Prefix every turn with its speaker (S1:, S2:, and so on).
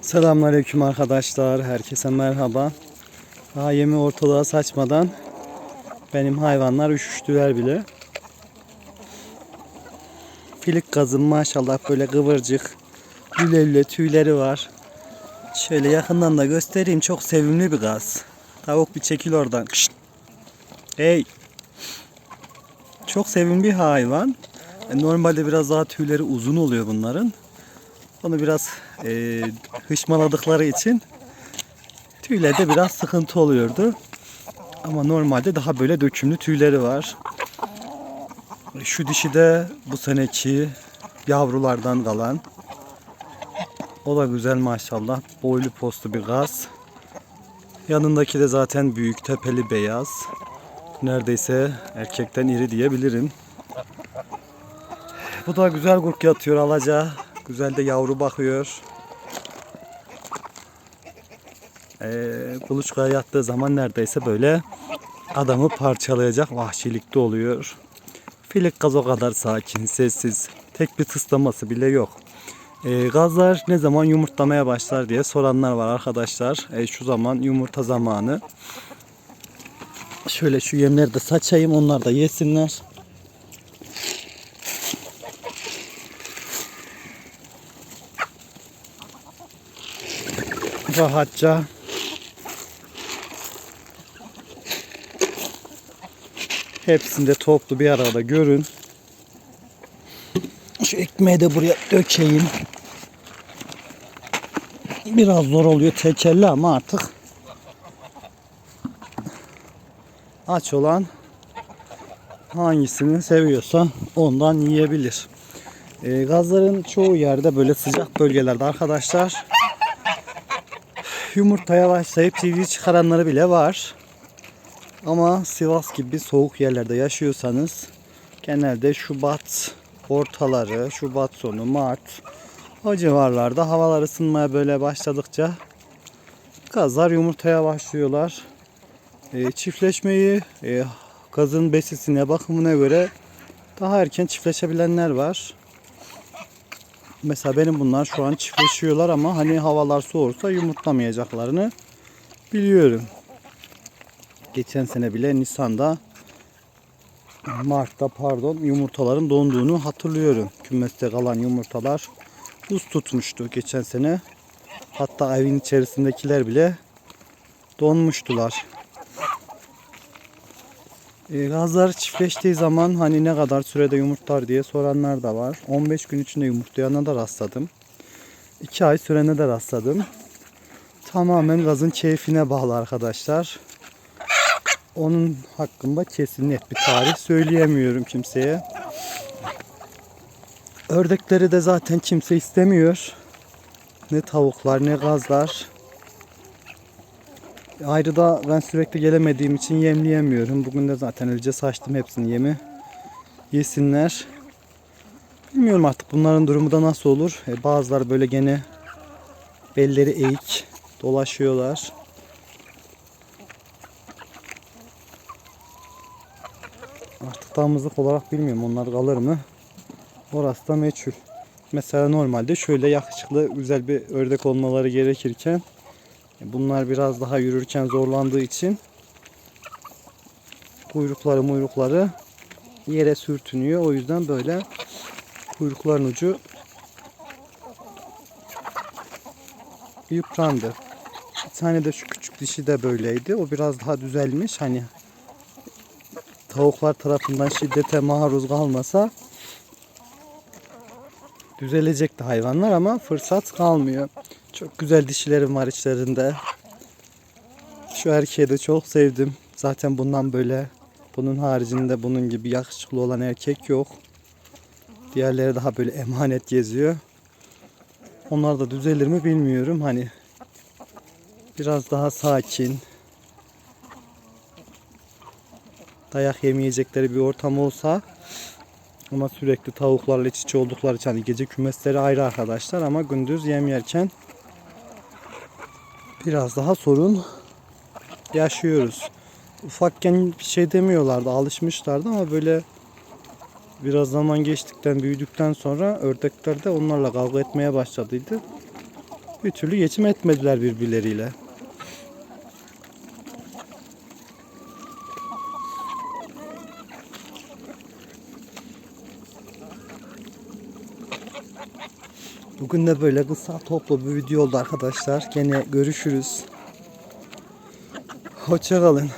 S1: Selamünaleyküm arkadaşlar. Herkese merhaba. Daha yemi ortalığa saçmadan benim hayvanlar üşüştüler bile. Filik gazım maşallah böyle kıvırcık. Lüle lüle tüyleri var. Şöyle yakından da göstereyim. Çok sevimli bir gaz. Tavuk bir çekil oradan. Kışt. Hey. Çok sevimli bir hayvan. E, Normalde biraz daha tüyleri uzun oluyor bunların. Onu biraz e, hışmaladıkları için tüylerde biraz sıkıntı oluyordu. Ama normalde daha böyle dökümlü tüyleri var. Şu dişi de bu seneki yavrulardan kalan. O da güzel maşallah. Boylu postlu bir gaz. Yanındaki de zaten büyük tepeli beyaz. Neredeyse erkekten iri diyebilirim. Bu da güzel gurk yatıyor alaca. Güzel de yavru bakıyor. Ee, kuluçkaya yattığı zaman neredeyse böyle adamı parçalayacak vahşilikte oluyor. Filik gaz o kadar sakin, sessiz. Tek bir tıslaması bile yok. Ee, gazlar ne zaman yumurtlamaya başlar diye soranlar var arkadaşlar. Ee, şu zaman yumurta zamanı. Şöyle şu yemleri de saçayım onlar da yesinler. Rahatça hepsinde toplu bir arada görün. Şu ekmeği de buraya dökeyim. Biraz zor oluyor tekerli ama artık aç olan hangisini seviyorsa ondan yiyebilir. E, gazların çoğu yerde böyle sıcak bölgelerde arkadaşlar yumurtaya başlayıp civciv çıkaranları bile var. Ama Sivas gibi soğuk yerlerde yaşıyorsanız genelde Şubat ortaları, Şubat sonu, Mart o civarlarda havalar ısınmaya böyle başladıkça gazlar yumurtaya başlıyorlar. E, çiftleşmeyi e, gazın besisine, bakımına göre daha erken çiftleşebilenler var. Mesela benim bunlar şu an çiftleşiyorlar ama hani havalar soğursa yumurtlamayacaklarını biliyorum. Geçen sene bile Nisan'da Mart'ta pardon yumurtaların donduğunu hatırlıyorum. Kümeste kalan yumurtalar buz tutmuştu geçen sene. Hatta evin içerisindekiler bile donmuştular. E, gazlar çiftleştiği zaman hani ne kadar sürede yumurtlar diye soranlar da var. 15 gün içinde yumurtlayana da rastladım. 2 ay sürene de rastladım. Tamamen gazın keyfine bağlı arkadaşlar. Onun hakkında kesin net bir tarih söyleyemiyorum kimseye. Ördekleri de zaten kimse istemiyor. Ne tavuklar ne gazlar. Ayrı da ben sürekli gelemediğim için yemleyemiyorum. Bugün de zaten önce saçtım hepsini yemi. Yesinler. Bilmiyorum artık bunların durumu da nasıl olur. E, bazıları böyle gene belleri eğik dolaşıyorlar. Artık damızlık olarak bilmiyorum onlar kalır mı. Orası da meçhul. Mesela normalde şöyle yakışıklı güzel bir ördek olmaları gerekirken Bunlar biraz daha yürürken zorlandığı için kuyrukları muyrukları yere sürtünüyor. O yüzden böyle kuyrukların ucu yıprandı. Bir tane de şu küçük dişi de böyleydi. O biraz daha düzelmiş. Hani tavuklar tarafından şiddete maruz kalmasa düzelecekti hayvanlar ama fırsat kalmıyor. Çok güzel dişilerim var içlerinde. Şu erkeği de çok sevdim. Zaten bundan böyle bunun haricinde bunun gibi yakışıklı olan erkek yok. Diğerleri daha böyle emanet geziyor. Onlar da düzelir mi bilmiyorum. Hani biraz daha sakin. Dayak yemeyecekleri bir ortam olsa ama sürekli tavuklarla iç içe oldukları için hani gece kümesleri ayrı arkadaşlar ama gündüz yem yerken biraz daha sorun yaşıyoruz. Ufakken bir şey demiyorlardı, alışmışlardı ama böyle biraz zaman geçtikten, büyüdükten sonra ördekler de onlarla kavga etmeye başladıydı. bir türlü geçim etmediler birbirleriyle. Bugün de böyle kısa toplu bir video oldu arkadaşlar. Gene görüşürüz. Hoşçakalın.